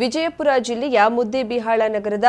ವಿಜಯಪುರ ಜಿಲ್ಲೆಯ ಮುದ್ದೇಬಿಹಾಳ ನಗರದ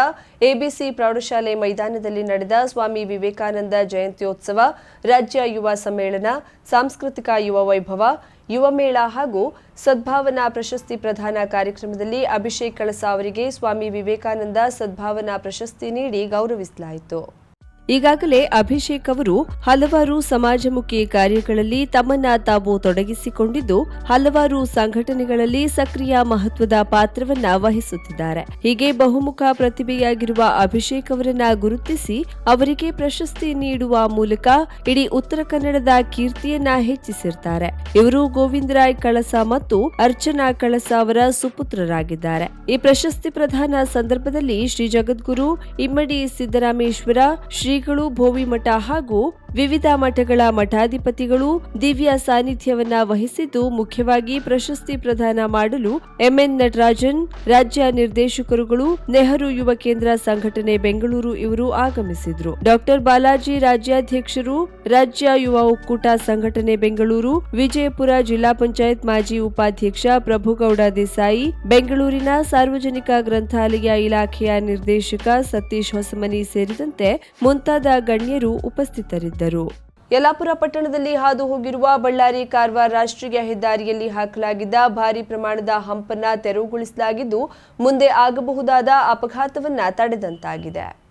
ಎಬಿಸಿ ಪ್ರೌಢಶಾಲೆ ಮೈದಾನದಲ್ಲಿ ನಡೆದ ಸ್ವಾಮಿ ವಿವೇಕಾನಂದ ಜಯಂತ್ಯೋತ್ಸವ, ರಾಜ್ಯ ಯುವ ಸಮ್ಮೇಳನ, ಸಾಂಸ್ಕೃತಿಕ ಯುವ ವೈಭವ, ಯುವ ಮೇಳ ಹಾಗೂ ಸದ್ಭಾವನಾ ಪ್ರಶಸ್ತಿ ಪ್ರದಾನ ಕಾರ್ಯಕ್ರಮದಲ್ಲಿ ಅಭಿಷೇಕ್ ಕಳಸ ಅವರಿಗೆ ಸ್ವಾಮಿ ವಿವೇಕಾನಂದ ಸದ್ಭಾವನಾ ಪ್ರಶಸ್ತಿ ನೀಡಿ ಗೌರವಿಸಲಾಯಿತು. ಈಗಾಗಲೇ ಅಭಿಷೇಕ್ ಅವರು ಹಲವಾರು ಸಮಾಜಮುಖಿ ಕಾರ್ಯಗಳಲ್ಲಿ ತಮ್ಮನ್ನ ತಾವು ತೊಡಗಿಸಿಕೊಂಡಿದ್ದು ಹಲವಾರು ಸಂಘಟನೆಗಳಲ್ಲಿ ಸಕ್ರಿಯ ಮಹತ್ವದ ಪಾತ್ರವನ್ನ ವಹಿಸುತ್ತಿದ್ದಾರೆ. ಹೀಗೆ ಬಹುಮುಖ ಪ್ರತಿಭೆಯಾಗಿರುವ ಅಭಿಷೇಕ್ ಅವರನ್ನ ಗುರುತಿಸಿ ಅವರಿಗೆ ಪ್ರಶಸ್ತಿ ನೀಡುವ ಮೂಲಕ ಇಡೀ ಉತ್ತರ ಕನ್ನಡದ ಕೀರ್ತಿಯನ್ನ ಹೆಚ್ಚಿಸಿರ್ತಾರೆ. ಇವರು ಗೋವಿಂದರಾಯ್ ಕಳಸ ಮತ್ತು ಅರ್ಚನಾ ಕಳಸ ಅವರ ಸುಪುತ್ರರಾಗಿದ್ದಾರೆ. ಈ ಪ್ರಶಸ್ತಿ ಪ್ರದಾನ ಸಂದರ್ಭದಲ್ಲಿ ಶ್ರೀ ಜಗದ್ಗುರು, ಇಮ್ಮಡಿ ಸಿದ್ದರಾಮೇಶ್ವರ ಶ್ರೀಗಳು ಭೋವಿಮಠ ಹಾಗೂ ವಿವಿಧ ಮಠಗಳ ಮಠಾಧಿಪತಿಗಳು ದಿವ್ಯ ಸಾನ್ನಿಧ್ಯವನ್ನ ವಹಿಸಿದ್ದು ಮುಖ್ಯವಾಗಿ ಪ್ರಶಸ್ತಿ ಪ್ರದಾನ ಮಾಡಲು ಎಂಎನ್ ನಟರಾಜನ್, ರಾಜ್ಯ ನಿರ್ದೇಶಕರುಗಳು, ನೆಹರು ಯುವ ಕೇಂದ್ರ ಸಂಘಟನೆ ಬೆಂಗಳೂರು ಇವರು ಆಗಮಿಸಿದ್ರು. ಡಾಕ್ಟರ್ ಬಾಲಾಜಿ ರಾಜ್ಯಾಧ್ಯಕ್ಷರು, ರಾಜ್ಯ ಯುವ ಒಕ್ಕೂಟ ಸಂಘಟನೆ ಬೆಂಗಳೂರು, ವಿಜಯಪುರ ಜಿಲ್ಲಾ ಪಂಚಾಯತ್ ಮಾಜಿ ಉಪಾಧ್ಯಕ್ಷ ಪ್ರಭುಗೌಡ ದೇಸಾಯಿ, ಬೆಂಗಳೂರಿನ ಸಾರ್ವಜನಿಕ ಗ್ರಂಥಾಲಯ ಇಲಾಖೆಯ ನಿರ್ದೇಶಕ ಸತೀಶ್ ಹೊಸಮನಿ ಸೇರಿದಂತೆ ಮುಂತಾದ ಗಣ್ಯರು ಉಪಸ್ಥಿತರಿದ್ದರು. ಯಲ್ಲಾಪುರ ಪಟ್ಟಣದಲ್ಲಿ ಹಾದು ಹೋಗಿರುವ ಬಳ್ಳಾರಿ ಕಾರವಾರ ರಾಷ್ಟ್ರೀಯ ಹೆದ್ದಾರಿಯಲ್ಲಿ ಹಾಕಲಾಗಿದ್ದ ಭಾರಿ ಪ್ರಮಾಣದ ಹಂಪನ್ನ ತೆರವುಗೊಳಿಸಲಾಗಿದ್ದು, ಮುಂದೆ ಆಗಬಹುದಾದ ಅಪಘಾತವನ್ನ ತಡೆದಂತಾಗಿದೆ.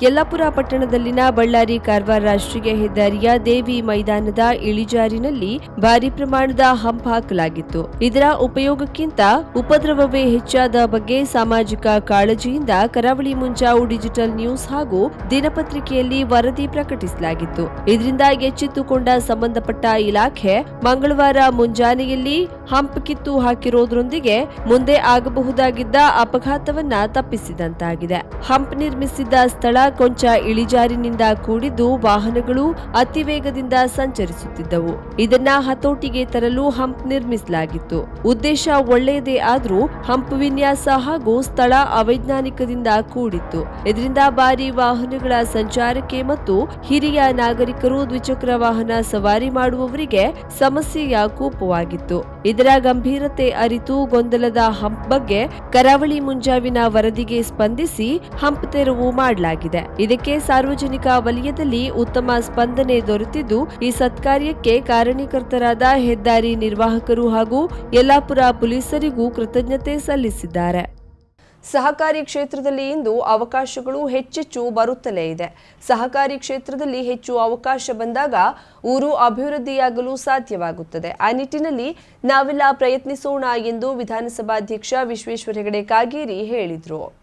ಯಲ್ಲಾಪುರ ಪಟ್ಟಣದಲ್ಲಿನ ಬಳ್ಳಾರಿ ಕಾರವಾರ ರಾಷ್ಟ್ರೀಯ ಹೆದ್ದಾರಿಯ ದೇವಿ ಮೈದಾನದ ಇಳಿಜಾರಿನಲ್ಲಿ ಭಾರಿ ಪ್ರಮಾಣದ ಹಂಪ್ ಹಾಕಲಾಗಿತ್ತು. ಇದರ ಉಪಯೋಗಕ್ಕಿಂತ ಉಪದ್ರವವೇ ಹೆಚ್ಚಾದ ಬಗ್ಗೆ ಸಾಮಾಜಿಕ ಕಾಳಜಿಯಿಂದ ಕರಾವಳಿ ಮುಂಜಾವು ಡಿಜಿಟಲ್ ನ್ಯೂಸ್ ಹಾಗೂ ದಿನಪತ್ರಿಕೆಯಲ್ಲಿ ವರದಿ ಪ್ರಕಟಿಸಲಾಗಿತ್ತು. ಇದರಿಂದ ಎಚ್ಚೆತ್ತುಕೊಂಡ ಸಂಬಂಧಪಟ್ಟ ಇಲಾಖೆ ಮಂಗಳವಾರ ಮುಂಜಾನೆಯಲ್ಲಿ ಹಂಪ್ ಕಿತ್ತು ಹಾಕಿರೋದ್ರೊಂದಿಗೆ ಮುಂದೆ ಆಗಬಹುದಾಗಿದ್ದ ಅಪಘಾತವನ್ನ ತಪ್ಪಿಸಿದಂತಾಗಿದೆ. ಹಂಪ್ ನಿರ್ಮಿಸಿದ್ದ ಸ್ಥಳ ಕೊಂಚ ಇಳಿಜಾರಿನಿಂದ ಕೂಡಿದ್ದು ವಾಹನಗಳು ಅತಿ ವೇಗದಿಂದ ಸಂಚರಿಸುತ್ತಿದ್ದವು. ಇದನ್ನ ಹತೋಟಿಗೆ ತರಲು ಹಂಪ್ ನಿರ್ಮಿಸಲಾಗಿತ್ತು. ಉದ್ದೇಶ ಒಳ್ಳೆಯದೇ ಆದ್ರೂ ಹಂಪ್ ವಿನ್ಯಾಸ ಹಾಗೂ ಸ್ಥಳ ಅವೈಜ್ಞಾನಿಕದಿಂದ ಕೂಡಿತ್ತು. ಇದರಿಂದ ಭಾರಿ ವಾಹನಗಳ ಸಂಚಾರಕ್ಕೆ ಮತ್ತು ಹಿರಿಯ ನಾಗರಿಕರು ದ್ವಿಚಕ್ರ ವಾಹನ ಸವಾರಿ ಮಾಡುವವರಿಗೆ ಸಮಸ್ಯೆಯ ಕೂಪವಾಗಿತ್ತು. ಗಂಭೀರತೆ ಅರಿತು ಗೊಂದಲದ ಹಂಪ್ ಬಗ್ಗೆ ಕರಾವಳಿ ಮುಂಜಾವಿನ ವರದಿಗೆ ಸ್ಪಂದಿಸಿ ಹಂಪ್ ತೆರವು ಮಾಡಲಾಗಿದೆ. ಇದಕ್ಕೆ ಸಾರ್ವಜನಿಕ ವಲಯದಲ್ಲಿ ಉತ್ತಮ ಸ್ಪಂದನೆ ದೊರೆತಿದ್ದು, ಈ ಸತ್ಕಾರ್ಯಕ್ಕೆ ಕಾರಣೀಕರ್ತರಾದ ಹೆದ್ದಾರಿ ನಿರ್ವಾಹಕರು ಹಾಗೂ ಯಲ್ಲಾಪುರ ಪೊಲೀಸರಿಗೂ ಕೃತಜ್ಞತೆ ಸಲ್ಲಿಸಿದ್ದಾರೆ. ಸಹಕಾರಿ ಕ್ಷೇತ್ರದಲ್ಲಿ ಇಂದು ಅವಕಾಶಗಳು ಹೆಚ್ಚೆಚ್ಚು ಬರುತ್ತಲೇ ಇದೆ. ಸಹಕಾರಿ ಕ್ಷೇತ್ರದಲ್ಲಿ ಹೆಚ್ಚು ಅವಕಾಶ ಬಂದಾಗ ಊರು ಅಭಿವೃದ್ಧಿಯಾಗಲು ಸಾಧ್ಯವಾಗುತ್ತದೆ. ಆ ನಿಟ್ಟಿನಲ್ಲಿ ನಾವೆಲ್ಲ ಪ್ರಯತ್ನಿಸೋಣ ಎಂದು ವಿಧಾನಸಭಾಧ್ಯಕ್ಷ ವಿಶ್ವೇಶ್ವರ ಹೆಗಡೆ ಕಾಗೇರಿ ಹೇಳಿದರು.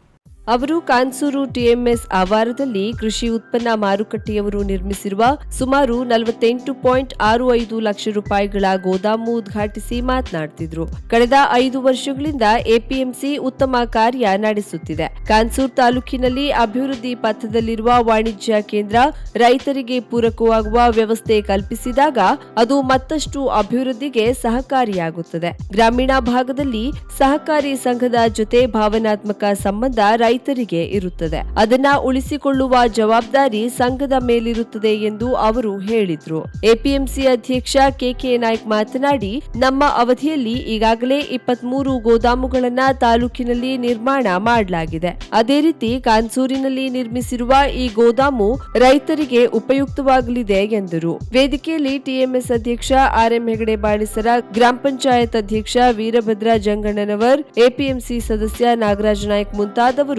ಅವರು ಕಾನ್ಸೂರು ಟಿಎಂಎಸ್ ಆವಾರದಲ್ಲಿ ಕೃಷಿ ಉತ್ಪನ್ನ ಮಾರುಕಟ್ಟೆಯವರು ನಿರ್ಮಿಸಿರುವ ಸುಮಾರು ನಲವತ್ತೆಂಟು ಪಾಯಿಂಟ್ ಆರು ಐದು ಲಕ್ಷ ರೂಪಾಯಿಗಳ ಗೋದಾಮು ಉದ್ಘಾಟಿಸಿ ಮಾತನಾಡ್ತಿದ್ರು. ಕಳೆದ ಐದು ವರ್ಷಗಳಿಂದ ಎಪಿಎಂಸಿ ಉತ್ತಮ ಕಾರ್ಯ ನಡೆಸುತ್ತಿದೆ. ಕಾನ್ಸೂರ್ ತಾಲೂಕಿನಲ್ಲಿ ಅಭಿವೃದ್ಧಿ ಪಥದಲ್ಲಿರುವ ವಾಣಿಜ್ಯ ಕೇಂದ್ರ ರೈತರಿಗೆ ಪೂರಕವಾಗುವ ವ್ಯವಸ್ಥೆ ಕಲ್ಪಿಸಿದಾಗ ಅದು ಮತ್ತಷ್ಟು ಅಭಿವೃದ್ಧಿಗೆ ಸಹಕಾರಿಯಾಗುತ್ತದೆ. ಗ್ರಾಮೀಣ ಭಾಗದಲ್ಲಿ ಸಹಕಾರಿ ಸಂಘದ ಜೊತೆ ಭಾವನಾತ್ಮಕ ಸಂಬಂಧ ರೈತರಿಗೆ ಇರುತ್ತದೆ. ಅದನ್ನ ಉಳಿಸಿಕೊಳ್ಳುವ ಜವಾಬ್ದಾರಿ ಸಂಘದ ಮೇಲಿರುತ್ತದೆ ಎಂದು ಅವರು ಹೇಳಿದ್ರು. ಎಪಿಎಂಸಿ ಅಧ್ಯಕ್ಷ ಕೆಕೆ ನಾಯ್ಕ್ ಮಾತನಾಡಿ, ನಮ್ಮ ಅವಧಿಯಲ್ಲಿ ಈಗಾಗಲೇ ಇಪ್ಪತ್ಮೂರು ಗೋದಾಮುಗಳನ್ನ ತಾಲೂಕಿನಲ್ಲಿ ನಿರ್ಮಾಣ ಮಾಡಲಾಗಿದೆ. ಅದೇ ರೀತಿ ಕಾನ್ಸೂರಿನಲ್ಲಿ ನಿರ್ಮಿಸಿರುವ ಈ ಗೋದಾಮು ರೈತರಿಗೆ ಉಪಯುಕ್ತವಾಗಲಿದೆ ಎಂದರು. ವೇದಿಕೆಯಲ್ಲಿ ಟಿಎಂಎಸ್ ಅಧ್ಯಕ್ಷ ಆರ್ಎಂ ಹೆಗಡೆ ಬಾಳಿಸರ, ಗ್ರಾಮ ಪಂಚಾಯತ್ ಅಧ್ಯಕ್ಷ ವೀರಭದ್ರ ಜಂಗಣ್ಣನವರ್, ಎಪಿಎಂಸಿ ಸದಸ್ಯ ನಾಗರಾಜ ನಾಯ್ಕ್ ಮುಂತಾದವರು